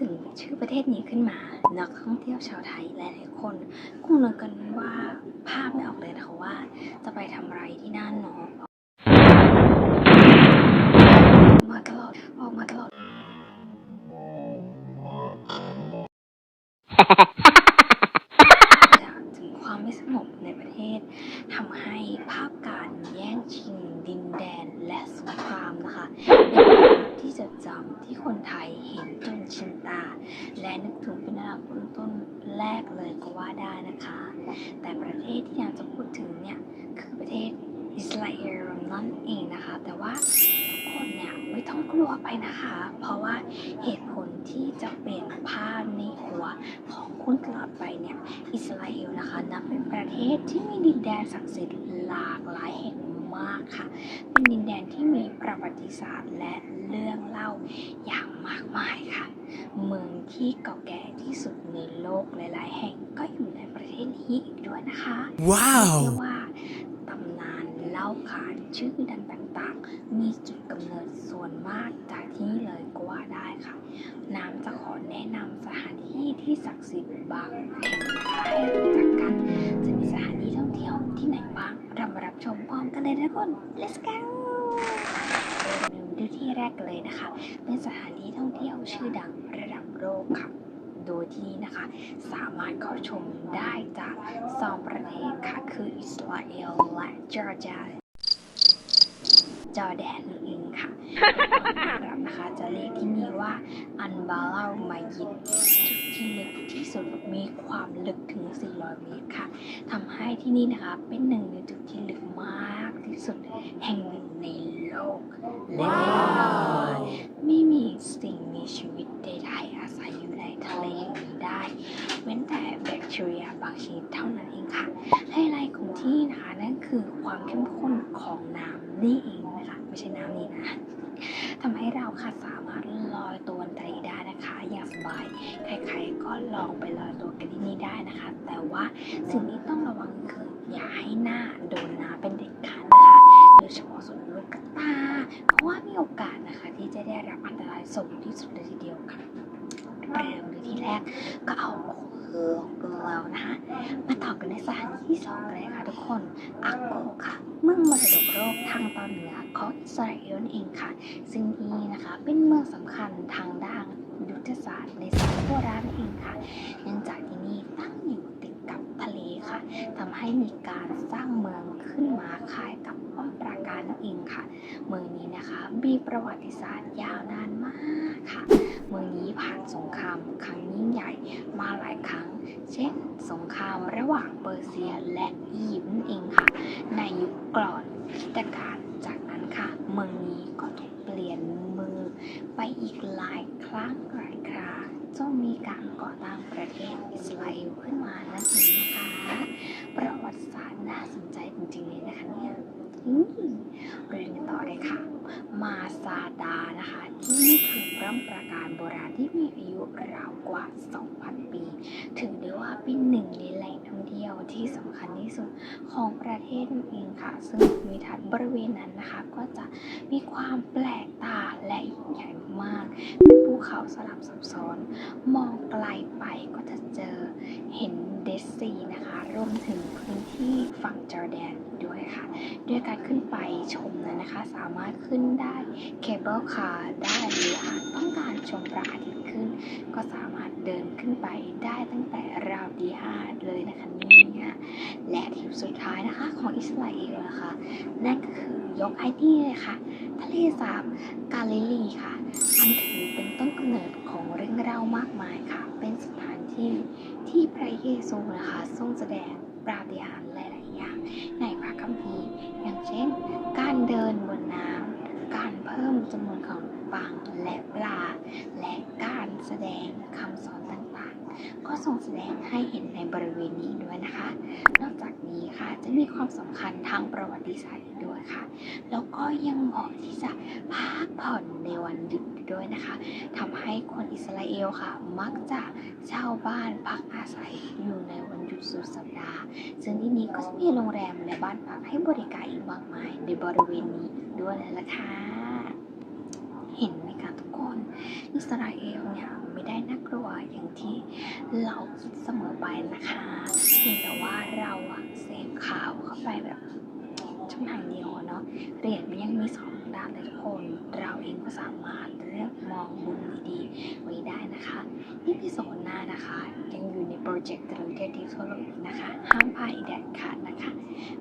ถึงชื่อประเทศนี้ขึ้นมา นักท่องเที่ยวชาวไทยหลายๆคนคงนึกกันว่าภาพไม่ออกเลยนะคะว่า จะไปทำอะไรที่นั่นเนาะ บในประเทศทำให้ภาพการแย่งชิงดินแดนและสงครามนะคะเป็นภาพที่จดจำที่คนไทยเห็นจนชินตา และนึกถึงเป็นอันดับต้นแรกเลยก็ว่าได้นะคะ แต่ประเทศที่อยากจะพูดถึงเนี่ย คือประเทศอิสราเอลนั่นเองนะคะ แต่ว่า กลัวไปนะคะ เพราะว่าเหตุผลที่จะเปลี่ยนภาพในหัวของคุณตลอดไปเนี่ยอิสราเอลนะคะนับเป็นประเทศที่มีดินแดนศักดิ์สิทธิ์หลากหลายแห่งมากค่ะ เป็นดินแดนที่มีประวัติศาสตร์และเรื่องเล่าอย่างมากมายค่ะ เมืองที่เก่าแก่ที่สุดในโลกหลาย ๆ แห่งก็อยู่ในประเทศนี้อีกด้วยนะคะ Wow! เรียกว่าตำนานเล่าขานชื่อดังต่าง ๆ มีจุดกำเนิดส่วนมากจากที่นี่เลยก็ว่าได้ค่ะ น้ ขอแนะนำสถานที่ที่ศักดิ์สิทธิ์บางแห่งให้รู้จักกัน จะมีสถานที่ท่องเที่ยวที่ไหนบ้าง เรามารับชมพร้อมกันเลยทุกคน let's go เริ่มดูที่แรกเลยนะคะ เป็นสถานที่ท่องเที่ยวชื่อดังระดับโลกค่ะโดยที่นี่นะคะ สามารถเข้าชมได้จากสองประเทศค่ะ คืออิสราเอลและจอร์เจียจอร์แดนนั่นเองค่ะ นะคะ จะเรียกที่นี่ว่าอันบาลามายิดจุดที่ลึกที่สุดมีความลึกถึง 400 เมตรค่ะทำให้ที่นี่นะคะเป็นหนึ่งในจุดที่ลึกมากที่สุดแห่งหนึ่งในโลกและไม่มีสิ่งมีชีวิตใดๆอาศัยอยู่ในทะเลแห่งนี้ได้ เว้นแต่แบค ทีเรียบางชนิดเท่านั้นเองค่ะไฮไลท์ของที่นี่นะคะนั่นคือความเข้มข้นของน้ำนี่เองนะคะไม่ใช่น้ำนี่นะทำให้เราค่ะสามารถลอยตัวในทะเลได้นะคะ อย่างสบาย ใครๆก็ลองไปลอยตัวกันที่นี่ได้นะคะ แต่ว่าสิ่งที่ต้องระวังคืออย่าให้หน้าโดนน้ำเป็นเด็ดขาดนะคะโดยเฉพาะส่วนลูกตา เพราะว่ามีโอกาสนะคะ ที่จะได้รับอันตรายสูงที่สุดเลยทีเดียวค่ะเริ่มดูที่แรกก็เอาคือของ เรานะคะมาต่อกันในสถานที่สองเลยค่ะทุกคนอักโกค่ะ เมืองมรดกโลกทางตอนเหนือของอิสราเอลนั่นเองค่ะ ซึ่งที่นี่นะคะเป็นเมืองสำคัญทางด้านยุทธศาสตร์ในสมัยโบราณเองค่ะเนื่องจากที่นี่ตั้งอยู่ติดกับทะเลค่ะทำให้มีการสร้างเมืองขึ้นมาคล้ายกับป้อมปราการนั่นเองค่ะ เมืองนี้นะคะมีประวัติศาสตร์ยาวนานมากค่ะ เมืองนี้ผ่านสงครามครั้งยิ่งใหญ่มาหลายครั้ง เช่น สงครามระหว่างเปอร์เซียและอียิปต์นั่นเองค่ะ ในยุคก่อนคริสตกาลจากนั้นค่ะ เมืองนี้ก็ถูกเปลี่ยนมือไปอีกหลายครั้งหลายคราจนมีการก่อตั้งประเทศอิสราเอลขึ้นมานั่นเองนะคะประวัติศาสตร์น่าสนใจจริงๆเลยนะคะเนี่ย เรียนกันต่อเลยค่ะ มาซาดานะคะ ที่นี่คือพระประการโบราณที่มีอายุราวกว่า 2,000 ปีถือได้ว่าเป็นหนึ่งในแหล่งท่องเที่ยวที่สำคัญที่สุดของประ เทศนั่นเองค่ะ ซึ่งภูมิทัศน์บริเวณนั้นนะคะ ก็จะมีความแปลกตาและยิ่งใหญ่มาก เป็นภูเขาสลับซับซ้อน มองไกลไปก็จะเจอเห็นเดซซีนะคะรวมถึงพื้นที่ฝั่งจอร์แดนด้วยค่ะ ด้วยการขึ้นไปชมนั้นนะคะ สามารถขึ้นได้เคเบิลคาร์ได้หรือหากต้องการชมพระอาทิตย์ขึ้น ก็สามารถเดินขึ้นไปได้ตั้งแต่ราวดีห้าเลยนะคะนี่ยและทริป สุดท้ายนะคะของอิสราเอลนะคะนั่นก็คือยกไอที่เลยค่ะ ทะเลสาบกาลิลีค่ะมันถือเป็นต้นกำเนิดของเรื่องรามากมายค่ะ เป็นสถานที่ที่พระเยซูนะคะทรงแสดงปาฏิหาริย์หลาย ๆ อย่าง ในพระคัมภีร์อย่างเช่น การเดินบนน้ำการเพิ่มจำนวนของปังและปลา และการแสดงคำสอนต่าง ๆ ก็ทรงแสดงให้เห็นในบริเวณนี้ด้วยนะคะ นอกจากนี้ ค่ะมีความสำคัญทางประวัติศาสตร์อีกด้วยค่ะ แล้วก็ยังเหมาะที่จะพักผ่อนในวันหยุดด้วยนะคะทำให้คนอิสราเอลค่ะ มักจะเช่าบ้านพักอาศัยอยู่ในวันหยุดสุดสัปดาห์ ซึ่งที่นี้ก็จะมีโรงแรมและบ้านพักให้บริการอีกมากมาย ในบริเวณนี้ด้วยเลยล่ะค่ะ เห็นไหมคะทุกคน อิสราเอล นี่ยไม่ได้น่ากลัวอย่างที่เราคิดเสมอไปนะคะเพียงแต่ว่าเราอะเสพข่าวเข้าไปแบบช่องทางเดียวเนาะเหรียญมันยังมีสองด้านเลยทุกคน เราเองก็สามารถเลือกมองมุมดีๆไว้ได้นะคะนี่พิโซดหน้านะคะ ยังอยู่ในโปรเจกต์ตะลุยเที่ยวดีทั่วโลกอีกนะคะ ห้ามพลาดอีกเด็ดขาดนะคะ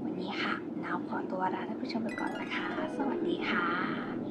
วันนี้ค่ะนาวขอตัวลาท่านผู้ชมไปก่อนนะคะ สวัสดีค่ะ